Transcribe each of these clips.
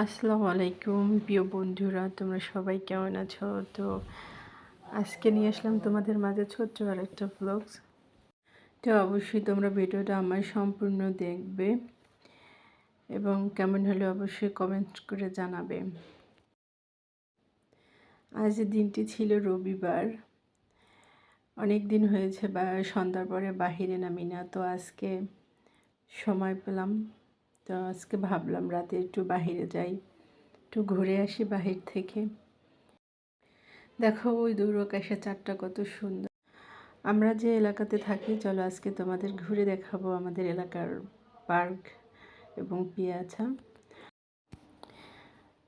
আসসালামু আলাইকুম, প্রিয় বন্ধুরা, তোমরা সবাই কেমন আছো? তো আজকে নিয়ে আসলাম তোমাদের মাঝে ছোট্ট আর একটা ব্লগস তো অবশ্যই তোমরা ভিডিওটা আমার সম্পূর্ণ দেখবে এবং কেমন হলে অবশ্যই কমেন্ট করে জানাবে। আজ দিনটি ছিল রবিবার। অনেক দিন হয়েছে বা সন্ধ্যার পরে বাহিরে নামি না, তো আজকে সময় পেলাম তো আজকে ভাবলাম রাতে একটু বাহিরে যাই, একটু ঘুরে আসি বাহির থেকে। দেখো ওই দূর আকাশে চারটা কত সুন্দর। আমরা যে এলাকাতে থাকি, চলো আজকে তোমাদের ঘুরে দেখাবো আমাদের এলাকার পার্ক এবং পিয়াছা।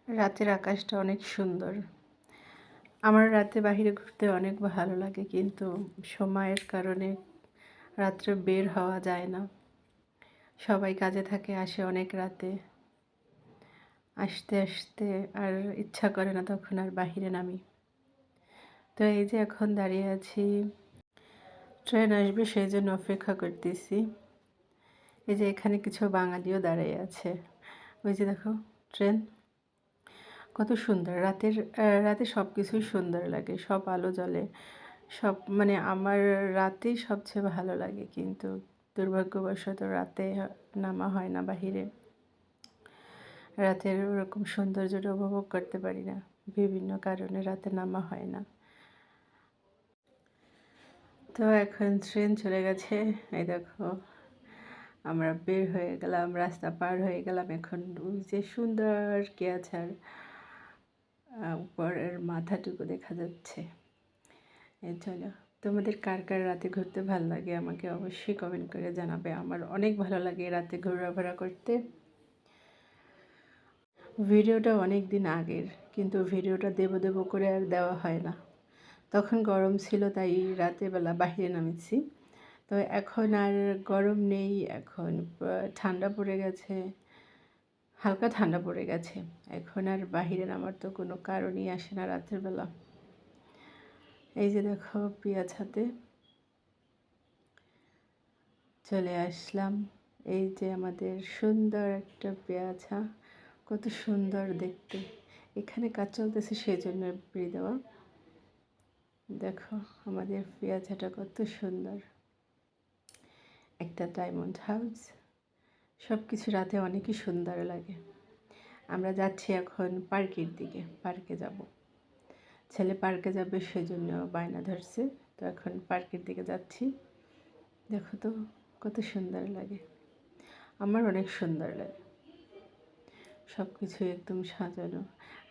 রাতের আকাশটা অনেক সুন্দর। আমার রাতে বাহিরে ঘুরতে অনেক ভালো লাগে, কিন্তু সময়ের কারণে রাত্রে বের হওয়া যায় না। সবাই কাজে থাকে, আসে অনেক রাতে। আসতে আসতে আর ইচ্ছা করে না তখন আর বাহিরে নামি। তো এই যে এখন দাঁড়িয়ে আছি, ট্রেন আসবে সেই জন্য অপেক্ষা করতেছি। এই যে এখানে কিছু বাঙালিও দাঁড়িয়ে আছে। ওই যে দেখো, ট্রেন। কত সুন্দর, রাতের রাতে সব কিছুই সুন্দর লাগে, সব আলো জ্বলে। সব মানে আমার রাতেই সবচেয়ে ভালো লাগে কিন্তু দুর্ভাগ্যবশত রাতে নামা হয় না বাহিরে। রাতের ওরকম সৌন্দর্যটা উপভোগ করতে পারি না। বিভিন্ন কারণে রাতে নামা হয় না। তো এখন ট্রেন চলে গেছে। এই দেখো, আমরা বের হয়ে গেলাম, রাস্তা পার হয়ে গেলাম। এখন ওই যে সুন্দর কেয়াছার উপরের মাথাটুকু দেখা যাচ্ছে। এই চলো। তোমাদের কার কার রাতে ঘুরতে ভালো লাগে আমাকে অবশ্যই কমেন্ট করে জানাবে। আমার অনেক ভালো লাগে রাতে ঘোরাফেরা করতে। ভিডিওটা অনেক দিন আগের, কিন্তু ভিডিওটা দেবো দেবো করে আর দেওয়া হয় না। তখন গরম ছিল, তাই রাতের বেলা বাহিরে নামেছি। তো এখন আর গরম নেই, এখন ঠান্ডা পড়ে গেছে, হালকা ঠান্ডা পড়ে গেছে। এখন আর বাহিরে নামার তো কোনো কারণই আসে না রাতের বেলা। এই যে দেখো পেঁয়াজ হাতে। চলে আসলাম। এই যে আমাদের সুন্দর একটা পেঁয়াজা। কত সুন্দর দেখতে। এখানে কাজ চলতেছে সেই জন্য বেরিয়ে দেওয়া। দেখো আমাদের পেঁয়াজাটা কত সুন্দর। একটা ডায়মন্ড হাউস সব কিছু রাতে অনেকই সুন্দর লাগে। আমরা যাচ্ছি এখন পার্কের দিকে। পার্কে যাব। ছেলে পার্কে যাবে সেজন্য বায়না ধরছে। তো এখন পার্কের দিকে যাচ্ছি। দেখো তো কত সুন্দর লাগে। আমার অনেক সুন্দর লাগে। সব কিছু একদম সাজানো।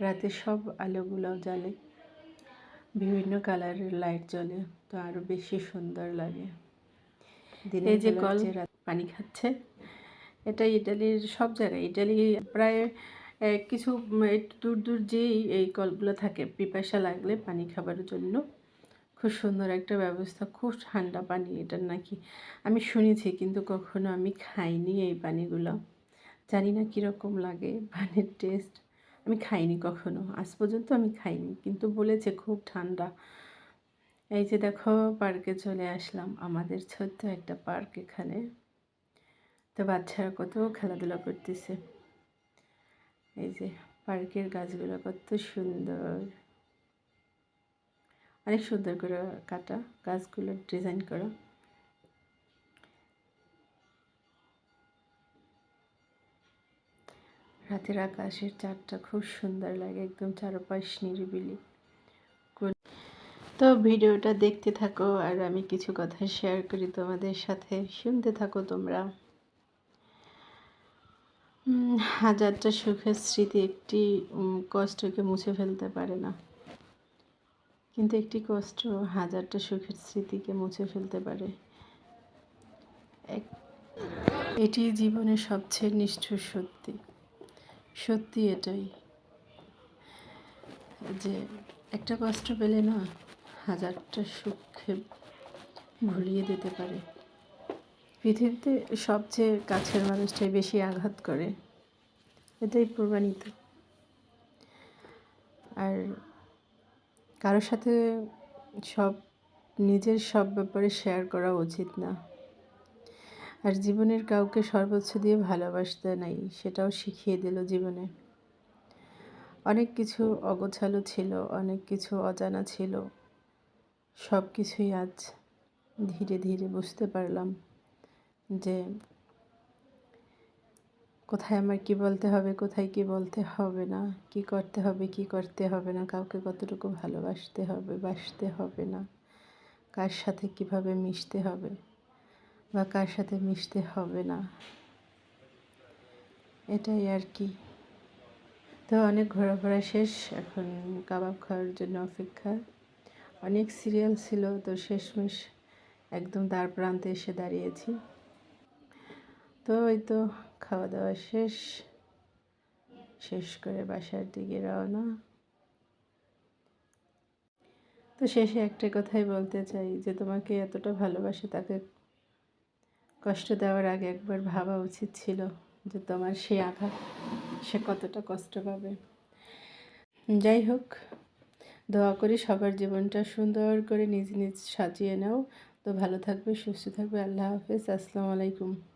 রাতে সব আলোগুলোও জ্বলে। বিভিন্ন কালারের লাইট জ্বলে। তো আরও বেশি সুন্দর লাগে। এই যে কল পানি খাচ্ছে এটা ইটালির সব জায়গায়। ইটালি প্রায় কিছু একটু দূর দূর যেই এই কলগুলো থাকে, পিপাসা লাগলে পানি খাবার জন্য। খুব সুন্দর একটা ব্যবস্থা, খুব ঠান্ডা পানি এটার নাকি। আমি শুনেছি কিন্তু কখনো আমি খাইনি এই পানিগুলো। জানি না কীরকম লাগে পানির টেস্ট। আমি খাইনি কখনো, আজ পর্যন্ত আমি খাইনি, কিন্তু বলেছে খুব ঠান্ডা। এই যে দেখো, পার্কে চলে আসলাম, আমাদের ছোট্ট একটা পার্ক এখানে। তো বাচ্চারা কত খেলাধুলা করতেছে। এই যে পার্কের গাছগুলো কত সুন্দর। অনেক সুন্দর করে কাটা গাছগুলো ডিজাইন করা। রাতের আকাশের চারটা খুব সুন্দর লাগে, একদম চারপাশ নিরিবিলি। তো ভিডিওটা দেখতে থাকো আর আমি কিছু কথা শেয়ার করি তোমাদের সাথে। শুনতে থাকো তোমরা। হাজারটা সুখের স্মৃতি একটি কষ্টকে মুছে ফেলতে পারে না। কিন্তু একটি কষ্ট হাজারটা সুখের স্মৃতিকে মুছে ফেলতে পারে। এটি জীবনের সবচেয়ে নিষ্ঠুর সত্যি। সত্যি এটাই যে একটা কষ্ট পেলে না হাজারটা সুখে ভুলিয়ে দিতে পারে। পৃথিবীতে সবচেয়ে কাছের মানুষটাই বেশি আঘাত করে। এটাই প্রমাণিত। আর কারোর সাথে সব, নিজের সব ব্যাপারে শেয়ার করা উচিত না। আর জীবনের কাউকে সর্বোচ্চ দিয়ে ভালোবাসতে নাই, সেটাও শিখিয়ে দিল জীবনে। অনেক কিছু অগোছালো ছিল, অনেক কিছু অজানা ছিল। সব কিছুই আজ ধীরে ধীরে বুঝতে পারলাম। যে কোথায় আমার কি বলতে হবে, কোথায় কি বলতে হবে না, কি করতে হবে, কি করতে হবে না, কাউকে কতটুকু ভালোবাসতে হবে, বাসতে হবে না, কার সাথে কীভাবে মিশতে হবে বা কার সাথে মিশতে হবে না। এটাই আর কি। তো অনেক ঘোরাফেরা শেষ, এখন কাবাব খাওয়ার জন্য অপেক্ষা। অনেক সিরিয়াল ছিল, তো শেষমেশ একদম দ্বার প্রান্তে এসে দাঁড়িয়েছি। তো ওই তো খাওয়া দাওয়া শেষ। শেষ করে বাসার দিকে রওনা। তো শেষে একটা কথাই বলতে চাই যে, তোমাকে এতটা ভালোবাসে, তাকে কষ্ট দেওয়ার আগে একবার ভাবা উচিত ছিল যে, তোমার সেই আঘাত সে কতটা কষ্ট পাবে। যাই হোক, দোয়া করি সবার জীবনটা সুন্দর করে নিজ নিজ সাজিয়ে নাও। তো ভালো থাকবে, সুস্থ থাকবে। আল্লাহ হাফেজ। আসসালামু আলাইকুম।